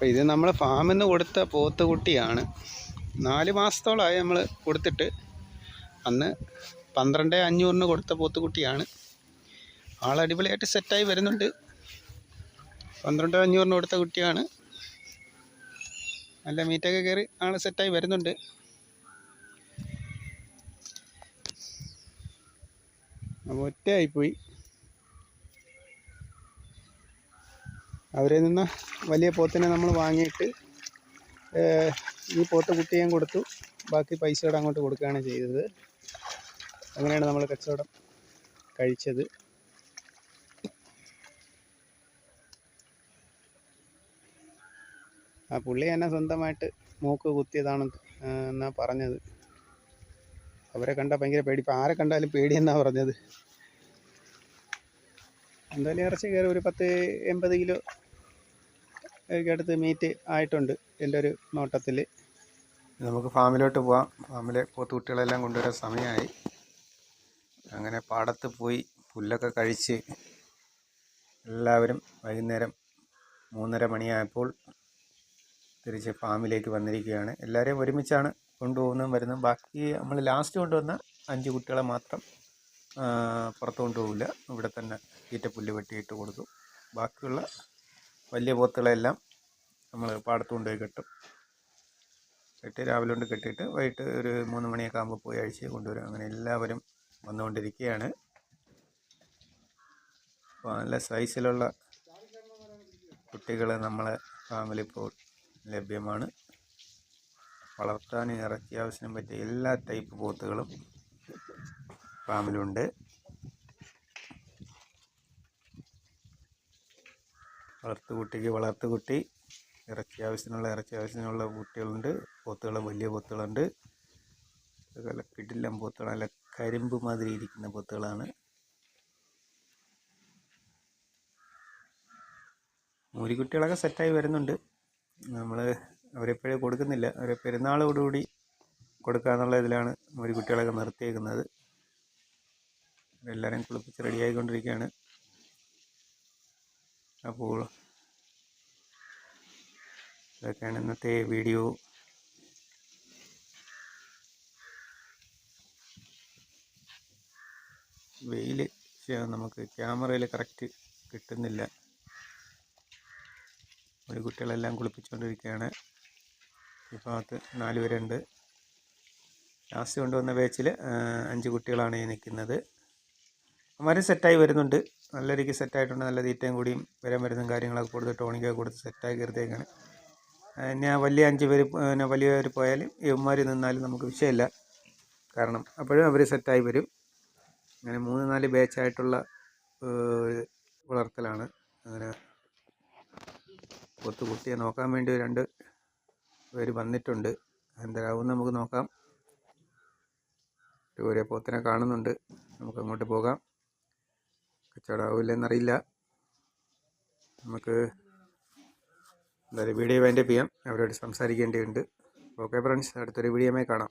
അപ്പോൾ ഇത് നമ്മൾ ഫാമിൽ നിന്ന് കൊടുത്ത പോത്തുകുട്ടിയാണ് നാല് മാസത്തോളമായി നമ്മൾ കൊടുത്തിട്ട്. അന്ന് പന്ത്രണ്ട് അഞ്ഞൂറിന് കൊടുത്ത പോത്തുകുട്ടിയാണ് ആൾ അടിപൊളിയായിട്ട് സെറ്റായി വരുന്നുണ്ട്. പന്ത്രണ്ട് അഞ്ഞൂറിന് കൊടുത്ത കുട്ടിയാണ്. നല്ല മീറ്റൊക്കെ കയറി ആൾ സെറ്റായി വരുന്നുണ്ട്. അപ്പോൾ ഒറ്റയായിപ്പോയി അവരിൽ നിന്ന് വലിയ പോത്തിനെ നമ്മൾ വാങ്ങിയിട്ട് ഈ പോത്ത് കുട്ടിയും കൊടുത്തു. ബാക്കി പൈസയോടെ അങ്ങോട്ട് കൊടുക്കുകയാണ് ചെയ്തത്. അങ്ങനെയാണ് നമ്മൾ കച്ചവടം കഴിച്ചത്. ആ പുള്ളി എന്നെ സ്വന്തമായിട്ട് മൂക്ക് കുത്തിയതാണ് എന്നാ പറഞ്ഞത്. അവരെ കണ്ടാൽ ഭയങ്കര പേടി. ഇപ്പം ആരെ കണ്ടാലും പേടിയെന്നാ പറഞ്ഞത്. എന്തായാലും ഇറച്ചി കയറി ഒരു പത്ത് എൺപത് കിലോ അടുത്ത് മീറ്റ് ആയിട്ടുണ്ട് എന്റെ ഒരു നോട്ടത്തിൽ. നമുക്ക് ഫാമിലോട്ട് പോവാം. ഫാമിലെ പോത്തുകുട്ടികളെല്ലാം കൊണ്ടുവരാൻ സമയമായി. അങ്ങനെ പാടത്ത് പോയി പുല്ലൊക്കെ കഴിച്ച് എല്ലാവരും വൈകുന്നേരം മൂന്നര മണിയായപ്പോൾ തിരിച്ച് ഫാമിലേക്ക് വന്നിരിക്കുകയാണ്. എല്ലാവരെയും ഒരുമിച്ചാണ് കൊണ്ടുപോകുന്നതും വരുന്നതും. ബാക്കി നമ്മൾ ലാസ്റ്റ് കൊണ്ടുവന്ന അഞ്ച് കുട്ടികളെ മാത്രം പുറത്ത് കൊണ്ടുപോകില്ല. ഇവിടെ തന്നെ തീറ്റപ്പുല്ല് വെട്ടിയിട്ട് കൊടുത്തു. ബാക്കിയുള്ള വലിയ പോത്തുകളെല്ലാം നമ്മൾ പാടത്ത് കൊണ്ടുപോയി കെട്ടും. കെട്ടി രാവിലെ കൊണ്ട് കെട്ടിയിട്ട് വൈകിട്ട് ഒരു മൂന്ന് മണിയൊക്കെ ആകുമ്പോൾ പോയി അഴിച്ച് കൊണ്ടുവരും. അങ്ങനെ എല്ലാവരും വന്നുകൊണ്ടിരിക്കുകയാണ് അപ്പോൾ നല്ല സൈസിലുള്ള കുട്ടികൾ നമ്മളെ ഫാമിലി ഇപ്പോൾ ലഭ്യമാണ്. വളർത്താനും ഇറച്ചി ആവശ്യത്തിനും പറ്റിയ എല്ലാ ടൈപ്പ് പോത്തുകളും ഫാമിലുണ്ട് വളർത്തുകുട്ടിക്ക് വളർത്തുകുട്ടി ഇറച്ചി ആവശ്യത്തിനുള്ള ഇറച്ചി ആവശ്യത്തിനുള്ള കുട്ടികളുണ്ട് പോത്തുകൾ വലിയ പോത്തുകളുണ്ട്. അതുപോലെ കിടിലം പോത്തുകൾ അല്ല കരിമ്പ് മാതിരി ഇരിക്കുന്ന പോത്തുകളാണ്. മൂരിക്കുട്ടികളൊക്കെ സെറ്റായി വരുന്നുണ്ട്. നമ്മൾ അവരെപ്പോഴും കൊടുക്കുന്നില്ല. അവരെ പെരുന്നാളോടുകൂടി കൊടുക്കാന്നുള്ള ഇതിലാണ് മൂരിക്കുട്ടികളൊക്കെ നിർത്തിയേക്കുന്നത്. എല്ലാവരെയും കുളിപ്പിച്ച് റെഡിയായിക്കൊണ്ടിരിക്കുകയാണ്. അപ്പോൾ ഇതൊക്കെയാണ് ഇന്നത്തെ വീഡിയോ വെയിൽ നമുക്ക് ക്യാമറയിൽ കറക്റ്റ് കിട്ടുന്നില്ല. ഒരു കുട്ടികളെല്ലാം കുളിപ്പിച്ചുകൊണ്ടിരിക്കുകയാണ് ഈ ഭാഗത്ത് നാല് പേരുണ്ട്. ലാസ്റ്റ് കൊണ്ടുവന്ന ബാച്ചിൽ അഞ്ച് കുട്ടികളാണ് നിൽക്കുന്നത് അവന്മാരും സെറ്റായി വരുന്നുണ്ട്. നല്ല രീതിക്ക് സെറ്റായിട്ടുണ്ട്. നല്ല തീറ്റയും കൂടിയും വരാൻ വരുന്ന കാര്യങ്ങളൊക്കെ കൊടുത്ത് ടോണിക്കൊക്കെ കൊടുത്ത് സെറ്റാക്കി കയറിത്തേക്കാണ് ഞാൻ വലിയ അഞ്ച് പേര് പിന്നെ വലിയ പേര് പോയാലും ഇവന്മാർ നിന്നാലും നമുക്ക് വിഷയമില്ല. കാരണം അപ്പോഴും അവർ സെറ്റായി വരും. അങ്ങനെ മൂന്ന് നാല് ബാച്ചായിട്ടുള്ള വളർത്തലാണ്. അങ്ങനെ കൊത്തു കുട്ടിയെ നോക്കാൻ വേണ്ടി രണ്ട് പേര് വന്നിട്ടുണ്ട്. എന്തായാവും നമുക്ക് നോക്കാം. ഒരേ പോത്തിനെ കാണുന്നുണ്ട്. നമുക്ക് അങ്ങോട്ട് പോകാം. കച്ചവടമാവില്ലെന്നറിയില്ല നമുക്ക് എന്തായാലും വീഡിയോ വൈൻഡപ്പ് ചെയ്യാം. അവരോട് സംസാരിക്കേണ്ടതുണ്ട്. ഓക്കെ ഫ്രണ്ട്സ് അടുത്തൊരു വീഡിയോ കാണാം.